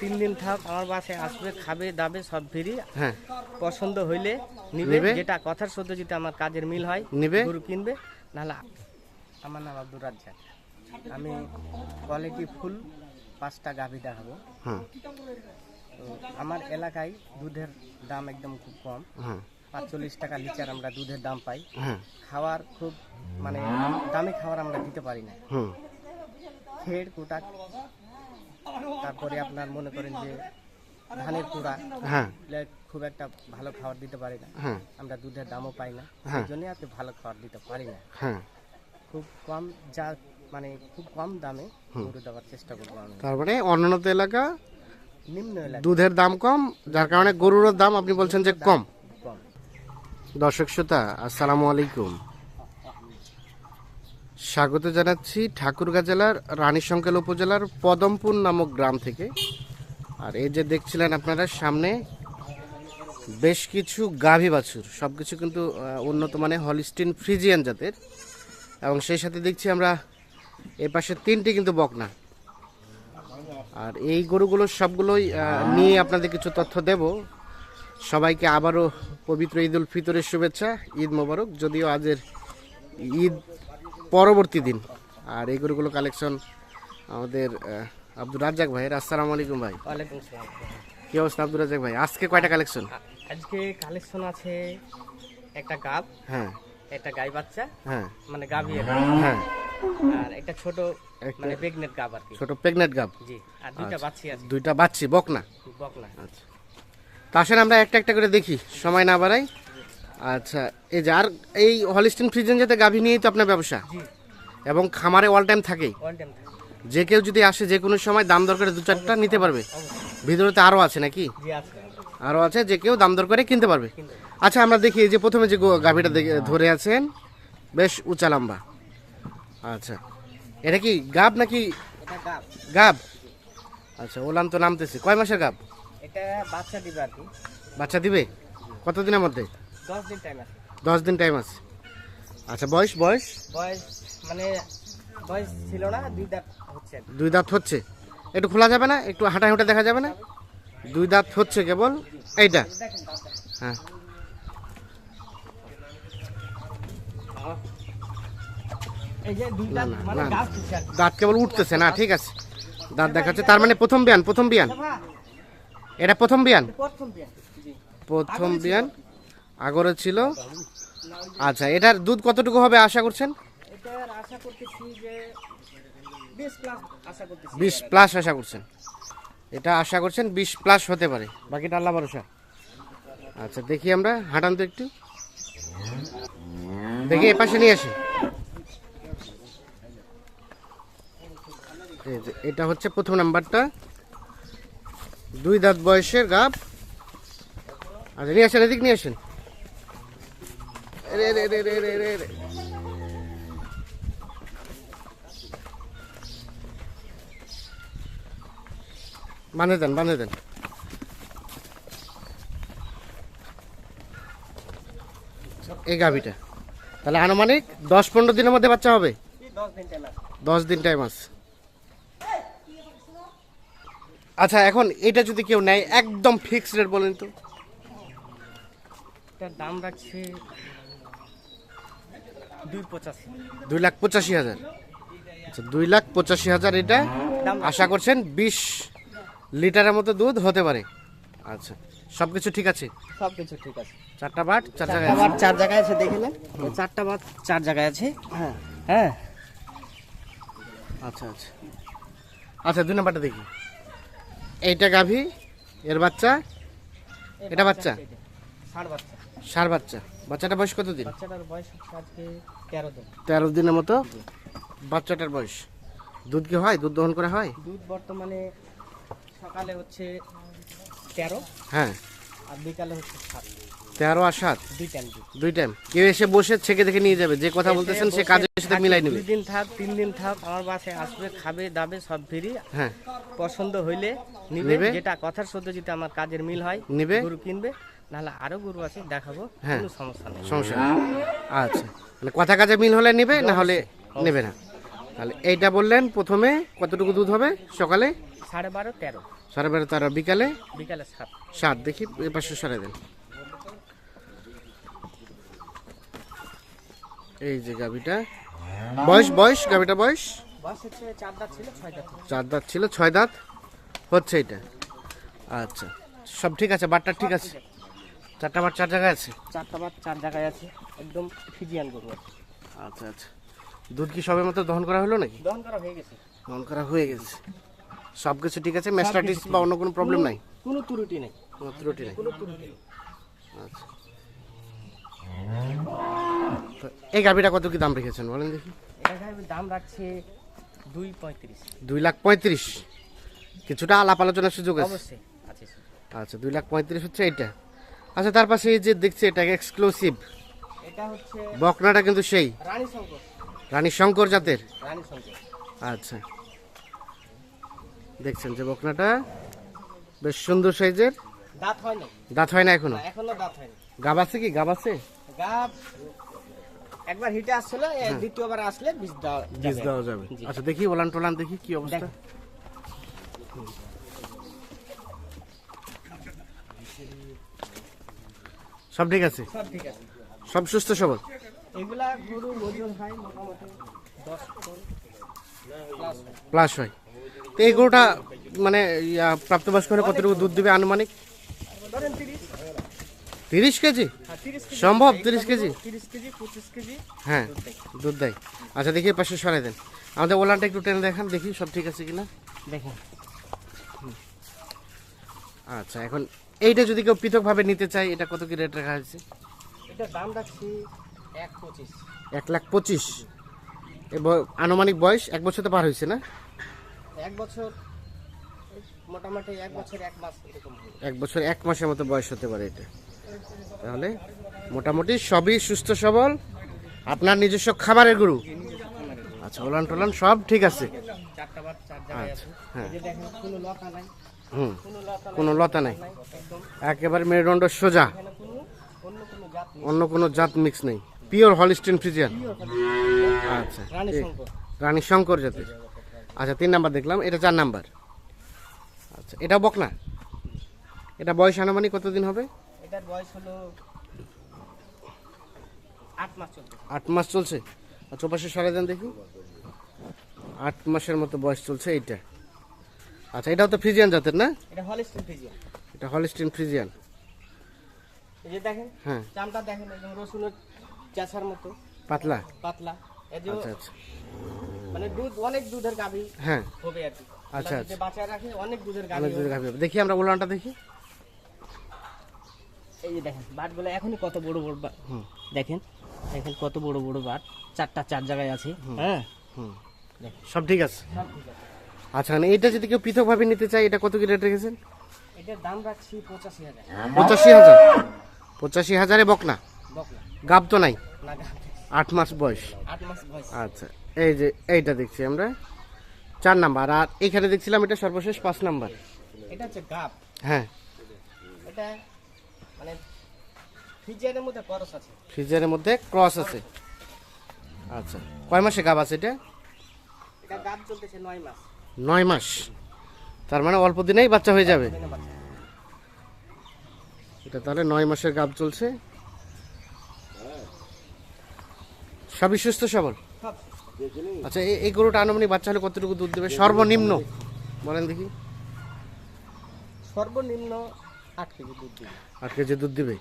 তিন দিন থাক আমার বাসায় আসবে খাবে দাবে সব ফ্রি। হ্যাঁ। পছন্দ হইলে নিবে? যেটা কথার সত্য যদি আমার কাজের মিল হয় নিবে? গরু কিনবে নাহলে আমার নাম আব্দুর রাজ্জাক। আমি কোয়ালিটি ফুল পাঁচটা গাভী দেখাবো। হ্যাঁ। তো আমার এলাকায় দুধের দাম একদম খুব কম। হ্যাঁ। পাঁচচল্লিশ টাকা লিটার আমরা দুধের দাম পাই। হ্যাঁ। খাওয়ার খুব মানে দামি খাবার আমরা দিতে পারি না। খেড় কোটাক তারপরে আপনার মনে করেন যে ধানের কুড়া হ্যাঁ। খুব একটা ভালো খাবার দিতে পারি না। হ্যাঁ। আমরা দুধের দামও পাই না। হ্যাঁ। সেই জন্য এত ভালো খাবার দিতে পারি না। হ্যাঁ। খুব কম যা মানে খুব কম দামে গরু দেওয়ার চেষ্টা করব আমি। তারপরে অন্যান্য এলাকা নিম্ন এলাকা। দুধের দাম কম যার কারণে গরুর দাম আপনি বলছেন যে কম। কম। দর্শক শ্রোতা আসসালামু আলাইকুম। স্বাগত জানাচ্ছি ঠাকুরগাঁ জেলার রানীশঙ্কেল উপজেলার পদমপুর নামক গ্রাম থেকে। আর এই যে দেখছিলেন আপনারা, সামনে বেশ কিছু গাভী বাছুর সব কিছু কিন্তু উন্নত মানে হলিস্টিন ফ্রিজিয়ান জাতের। এবং সেই সাথে দেখছি আমরা এ পাশে তিনটি কিন্তু বকনা। আর এই গরুগুলো সবগুলোই নিয়ে আপনাদের কিছু তথ্য দেব। সবাইকে আবারও পবিত্র ঈদ উল ফিতরের শুভেচ্ছা, ঈদ মোবারক। যদিও আজের ঈদ পরবর্তী দিন। আর এই গরুগুলো কালেকশন আমাদের আহ, আব্দুর রাজ্জাক ভাইয়ের। আসসালামু আলাইকুম ভাই। ওয়ালাইকুম সালাম কি অবস্থা আব্দুর রাজ্জাক ভাই? আজকে কয়টা কালেকশন আজকে কালেকশন আছে একটা গাব হ্যাঁ। একটা গাই বাচ্চা হ্যাঁ। মানে গাভি হ্যাঁ। আর একটা ছোট মানে বেগনেট গাব আর কি। ছোট প্রেগনেন্ট গাব? জি আর দুইটা বাচ্চি আছে। দুইটা বাচ্চি বকনা? বকনা। আচ্ছা। তা আসেন আমরা একটা একটা করে দেখি। সময় না বাড়াই। আচ্ছা এই যে আর এই হলিস্টিন ফ্রিজেন যাতে গাভী নিয়েই তো আপনার ব্যবসা? এবং খামারে অল টাইম থাকেই? যে কেউ যদি আসে যে কোনো সময় দাম দর করে দু চারটা নিতে পারবে। ভিতরে তো আরও আছে নাকি? আরও আছে যে কেউ দাম দর করে কিনতে পারবে। আচ্ছা আমরা দেখি এই যে প্রথমে যে গাভীটা ধরে আছেন বেশ উঁচা লম্বা। আচ্ছা এটা কি গাব নাকি গাব। গাব? আচ্ছা ওলান তো নামতেছে। কয় মাসের গাব? এটা বাচ্চা দিবে আর কি। বাচ্চা দিবে? কতদিনের মধ্যে? দশ দিন টাইম আছে। দশ দিন টাইম আছে। আচ্ছা বয়স বয়স? বয়স মানে বয়স ছিল না দুই দাঁত হচ্ছে দুই দাঁত হচ্ছে। একটু খোলা যাবে না? একটু হাঁটা হাঁটা দেখা যাবে না? দুই দাঁত হচ্ছে কেবল? এইটা? হ্যাঁ। দাঁত মানে। দাঁত কেবল উঠতেছে না ঠিক আছে। দাঁত দেখাচ্ছে। তার মানে প্রথম বিয়ান প্রথম বিয়ান। এটা প্রথম বিয়ান? প্রথম বিয়া। প্রথম বিয়ান? আগরে ছিল? আচ্ছা এটার দুধ কতটুকু হবে আশা করছেন? বিশ প্লাস আশা করছেন। এটা আশা করছেন বিশ প্লাস হতে পারে। বাকিটা আল্লাহ ভরসা। আচ্ছা দেখি আমরা হাঁটান তো একটু। দেখি এ পাশে নিয়ে আসি। এটা হচ্ছে প্রথম নাম্বারটা। দুই দাঁত বয়সের গাব। আচ্ছা নিয়ে আসেন এদিক নিয়ে আসেন। রে রে রে রে রে রে রে। দেন, বাঁধে দেন। এই গাভিটা। তাহলে আনুমানিক দশ পনেরো দিনের মধ্যে বাচ্চা হবে? দশ দিন টাইম আছে। আচ্ছা এখন এটা যদি কেউ নেয়, একদম ফিক্সড রেট বলেন তো। দাম রাখছে দুই লাখ পঁচাশি হাজার। আচ্ছা দুই লাখ পঁচাশি হাজার এটা আশা করছেন বিশ লিটারের মতো দুধ হতে পারে। আচ্ছা সব কিছু ঠিক আছে? সব কিছু ঠিক আছে। চারটা বাট চার জায়গায় বাট চার জায়গায় আছে দেখে নেন। চারটা বাট চার জায়গায় আছে? হ্যাঁ। হ্যাঁ? আচ্ছা আচ্ছা। আচ্ছা দুই নাম্বারটা দেখি। এইটা গাভী এর বাচ্চা? এটা বাচ্চা? ষাট বাচ্চা। সার বাচ্চা। বাচ্চাটা বয়স কত দিন বাচ্চাটার বয়স আজকে তেরো দিন। তেরো দিনের মতো বাচ্চাটার বয়স। দুধ কি হয়? দুধ দহন করা হয়? দুধ বর্তমানে সকালে হচ্ছে তেরো হ্যাঁ। আর বিকালে হচ্ছে সাত। তেরো আর সাত? দুই টাইম দুই টাইম কেউ এসে বসে ছেকে দেখে নিয়ে যাবে যে কথা বলতেছেন সে কাজের সাথে মিলাই নেবে। দুই দিন থাক তিন দিন থাক আমার বাসায় আসবে খাবে দাবে সব ফ্রি। হ্যাঁ। পছন্দ হইলে নিবে? যেটা কথার সত্য যদি আমার কাজের মিল হয় নিবে? গরু কিনবে নাহলে আরও গরু আছে দেখাবো হ্যাঁ। কোনো সমস্যা নেই। সমস্যা নেই। আচ্ছা। মানে কথা কাজে মিল হলে নেবে না হলে নেবে না। তাহলে এইটা বললেন প্রথমে কতটুকু দুধ হবে সকালে? সাড়ে বারো তেরো। সাড়ে বারো তেরো বিকালে? বিকালে সাত। সাত দেখি এ পাশে সরে দেন। এই যে গাভিটা। বয়স বয়স গাভিটা বয়স? বয়স হচ্ছে চার দাঁত ছিল ছয় দাঁত ছিল। চার দাঁত ছিল ছয় দাঁত? হচ্ছে এটা আচ্ছা। সব ঠিক আছে বাটটা ঠিক আছে। চারটা বাট চার জায়গায় আছে? চারটা বার চার জায়গায় আছে একদম ফিজিয়ান গরু। আচ্ছা আচ্ছা। দুধ কি সবের মতো দহন করা হলো নাকি? দহন করা হয়ে গেছে। দহন করা হয়ে গেছে। সব কিছু ঠিক আছে? ম্যাস্টাইটিস বা অন্য কোনো প্রবলেম নাই? কোনো ত্রুটি নেই। কোনো ত্রুটি নেই। কোনো ত্রুটি নেই। আচ্ছা। তো এই গাভিটা কত কি দাম রেখেছেন বলেন দেখি। দাম রাখছি দুই পঁয়ত্রিশ। দুই লাখ পঁয়ত্রিশ। কিছুটা আলাপ আলোচনার সুযোগ আছে? অবশ্যই আছে আচ্ছা দুই লাখ পঁয়ত্রিশ হচ্ছে এইটা। আচ্ছা তার পাশে এই যে দেখছি এটা এক্সক্লুসিভ এটা হচ্ছে বকনাটা কিন্তু সেই। রানী শঙ্কর। রানী শঙ্কর জাতের। রানী শঙ্কর। আচ্ছা। দেখছেন যে বকনাটা বেশ সুন্দর সাইজের। দাঁত হয় না দাঁত হয় না এখনও? এখনও দাঁত হয়নি গাব আছে কি? গাব আছে? গা একবার হিটে আসছিল এ দ্বিতীয়বার আসলে বীজ দেওয়া হ্যাঁ। বীজ দেওয়া যাবে। আচ্ছা দেখি ওলান টোলান দেখি কি অবস্থা। সব ঠিক আছে? সব ঠিক আছে। সব সুস্থ সবল? এগুলা গরু ওজন হয় মোটামুটি দশ টন প্লাস হয়। তো এই গরুটা মানে ইয়া, প্রাপ্তবয়স্ক হলে কতটুকু দুধ দিবে আনুমানিক? ধরেন তিরিশ। তিরিশ কেজি? হ্যাঁ তিরিশ কেজি। সম্ভব 30 কেজি? তিরিশ কেজি হ্যাঁ। দুধ দেয়। আচ্ছা দেখি পাশে সরাই দেন। আমাদের ওলানটা একটু টেনে দেখান দেখি সব ঠিক আছে কিনা। দেখেন। আচ্ছা এখন এইটা যদি কেউ পৃথকভাবে নিতে চায় এটা কত কি রেট রাখা হয়েছে? এটার দাম রাখছি এক পঁচিশ। এক লাখ পঁচিশ। আনুমানিক বয়স এক বছর তো পার হয়েছে না? এক বছর মোটামুটি এক বছর এক মাস এরকম এক বছর এক মাসের মতো বয়স হতে পারে এটা। তাহলে মোটামুটি সবই সুস্থ সবল। আপনার নিজস্ব খাবারের গরু। আচ্ছা ওলান টোলান সব ঠিক আছে। চারটা বার চার জায়গায় আচ্ছা, আছে। হ্যাঁ। হুম কোনো লতা নাই। একেবারে মেরুদণ্ড সোজা। অন্য কোনো জাত মিক্স নেই। পিওর হলিস্টিন ফ্রিজিয়ান আচ্ছা রানী শঙ্কর। জাতের। আচ্ছা তিন নাম্বার দেখলাম এটা চার নাম্বার। আচ্ছা এটা বকনা? এটা বয়স আনুমানিক কতদিন হবে? এটার বয়স হলো আট মাস আট মাস চলছে। আচ্ছা পাশে সরে দেন দেখি। আট মাসের মতো বয়স চলছে এইটা। আচ্ছা এটাও তো ফ্রিজিয়ান জাতের না? এটা হলিস্টিন ফ্রিজিয়ান এটা হলিস্টিন ফ্রিজিয়ান এই যে দেখেন হ্যাঁ। চামটা দেখেন একদম রসুনের চাষার মতো। পাতলা? পাতলা। এই যে আচ্ছা আচ্ছা। মানে দুধ অনেক দুধের গাভী হ্যাঁ। হবে আর কি। আচ্ছা, যদি বাচ্চায় রাখে অনেক দুধের গাভী অনেক দূরে গাভী দেখি আমরা উলানটা দেখি। এই যে দেখেন বাটগুলো এখনই কত বড় বড় বাট হুম। দেখেন দেখেন কত বড় বড় বাট। চারটা চার জায়গায় আছে। হ্যাঁ। হুম। সব ঠিক আছে। সব ঠিক আছে। আচ্ছা মানে এটা যদি কেউ পৃথকভাবে নিতে চায় এটা কত কি রেট রেখেছেন? এটার দাম রাখছি পঁচাশি হাজার। পঁচাশি হাজার? পঁচাশি হাজারে বকনা? গাব তো নাই? আট মাস বয়স। আট মাস বয়স। আচ্ছা এই যে এইটা দেখছি আমরা। চার নাম্বার আর এখানে দেখছিলাম এটা সর্বশেষ পাঁচ নাম্বার। এটা হচ্ছে গাব। হ্যাঁ। এটা মানে ফিজিয়ারের মধ্যে খরচ আছে। ফ্রিজারের মধ্যে ক্রস আছে। আচ্ছা কয় মাসে গাব আছে এটা? এটা গাব চলতেছে নয় মাস। নয় মাস। তার মানে অল্প দিনেই বাচ্চা হয়ে যাবে। এটা তাহলে নয় মাসের গাব চলছে। সবই সুস্থ সবল? আচ্ছা এই- গরুটা আনুমানিক বাচ্চা হলে কতটুকু দুধ দেবে? সর্বনিম্ন বলেন দেখি। সর্বনিম্ন আট কেজি দুধ দিবে। আট কেজি দুধ দিবে।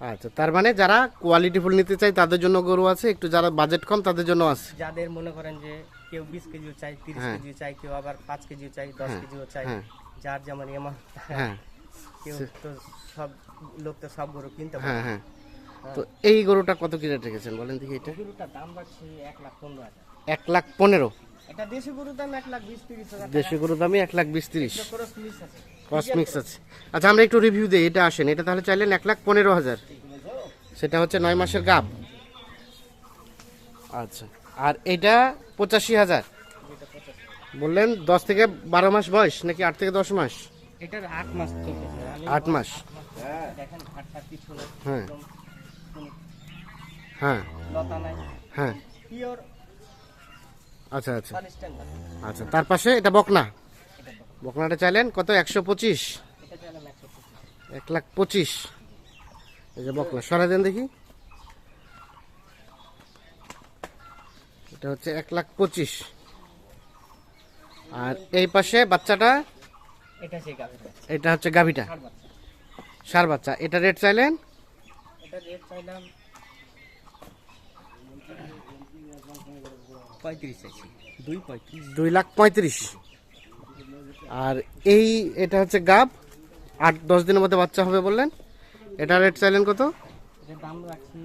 আচ্ছা তার মানে যারা কোয়ালিটি ফুল নিতে চায় তাদের জন্য গরু আছে। একটু যারা বাজেট কম তাদের জন্য আছে। যাদের মনে করেন যে কেউ বিশ কেজিও চাই তিরিশ হ্যাঁ। কেজিও চাই কেউ আবার পাঁচ কেজিও চাই দশ হ্যাঁ, কেজিও চাই হ্যাঁ। যার যেমন এমন হ্যাঁ। কেউ তো সব লোক তো সব গরু কিনতে পারে। তো এই গরুটা কত কি রেট রেখেছেন? বলেন দেখি এটা। গরুটার দাম রাখছি এক লাখ পনেরো হাজার। এক লাখ পনেরো? এটা দেশি গরুর দাম এক লাখ বিশ তিরিশ হাজার। দেশি গরুর দামই এক লাখ বিশ তিরিশ। কসমিক্স আছে। আচ্ছা আমরা একটু রিভিউ দিই এটা আসেন। এটা তাহলে চাইলেন এক লাখ পনেরো হাজার। সেটা হচ্ছে নয় মাসের গাব। আচ্ছা। আর এটা পঁচাশি হাজার। বললেন দশ থেকে বারো মাস বয়স নাকি আট থেকে দশ মাস? এটার আট মাস আট মাস। হ্যাঁ। হ্যাঁ। হ্যাঁ। আচ্ছা আচ্ছা। আচ্ছা তার পাশে এটা বকনা। বকনাটা চাইলেন কত? একশো পঁচিশ। এক লাখ পঁচিশ। এই যে বকনা। সরাই দেন দেখি। এটা হচ্ছে এক লাখ পঁচিশ। আর এই পাশে বাচ্চাটা? এটা হচ্ছে গাভিটা। সার বাচ্চা। এটা রেট চাইলেন? দুই লাখ পঁয়ত্রিশ। আর এই এটা হচ্ছে গাব আট দশ দিনের মধ্যে বাচ্চা হবে বললেন। এটা রেট চাইলেন কত? দাম রাখছি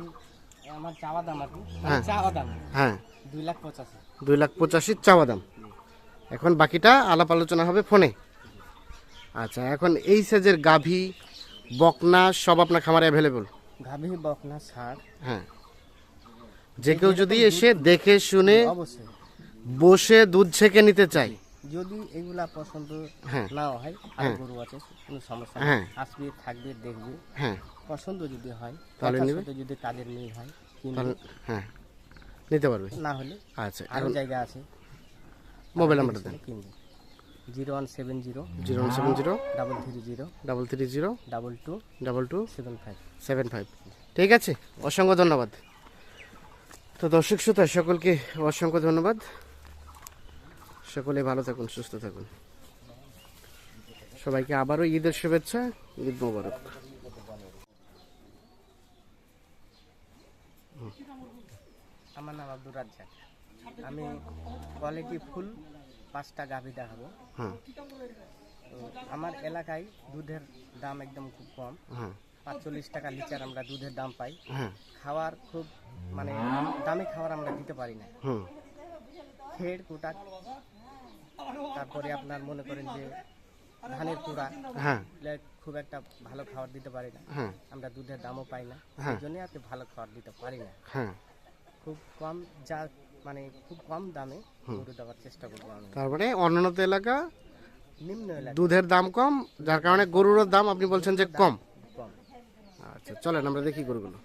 আমার চাওয়া দাম আর কি। হ্যাঁ। চাওয়া দাম। হ্যাঁ। দুই লাখ পঁচাশি। চাওয়া দাম। এখন বাকিটা আলাপ আলোচনা হবে ফোনে। আচ্ছা এখন এই সাইজের গাভী বকনা সব আপনার খামারে অ্যাভেলেবল গাভী বকনা ষাট হ্যাঁ। যে কেউ যদি এসে দেখে শুনে বসে দুধ ছেঁকে নিতে চাই যদি এগুলা পছন্দ হ্যাঁ। নাও হয় আর হ্যাঁ। গরু আছে কোনো সমস্যা হ্যাঁ। নেই। আসবে থাকবে দেখবে। হ্যাঁ। পছন্দ যদি হয় তাহলে যদি কাজের মিল হয় হ্যাঁ। নিতে পারবে? না হলে। আচ্ছা আরও জায়গা আছে। মোবাইল নাম্বারটা দেন। Zero one seven zero. Zero one seven zero. Double three zero. Double three zero. Double two. Double two. Seven five. Seven five. ঠিক আছে অসংখ্য ধন্যবাদ। তো দর্শক শ্রোতা সকলকে অসংখ্য ধন্যবাদ। সকলে ভালো থাকুন সুস্থ থাকুন। সবাইকে আবারও ঈদের শুভেচ্ছা ঈদ মোবারক। আমার নাম আব্দুর রাজ্জাক। আমি কোয়ালিটি ফুল পাঁচটা গাভী দেখাবো। হ্যাঁ। তো আমার এলাকায় দুধের দাম একদম খুব কম। হ্যাঁ। পাঁচচল্লিশ টাকা লিটার আমরা দুধের দাম পাই। হ্যাঁ। খাওয়ার খুব মানে দামি খাবার আমরা দিতে পারি না। হুম। খেড় কুটাক তারপরে আপনার মনে করেন যে ধানের কুড়া হ্যাঁ। খুব একটা ভালো খাবার দিতে পারি না। আমরা দুধের দামও পাই না। হ্যাঁ। সেই আর এত ভালো খাবার দিতে পারি না। হ্যাঁ। খুব কম যা মানে খুব কম দামে গরু দেওয়ার চেষ্টা করব আমি। তারপরে অন্যান্য এলাকা নিম্ন এলাকা। দুধের দাম কম যার কারণে গরুর দাম আপনি বলছেন যে কম। কম। আচ্ছা চলেন আমরা দেখি গরুগুলো।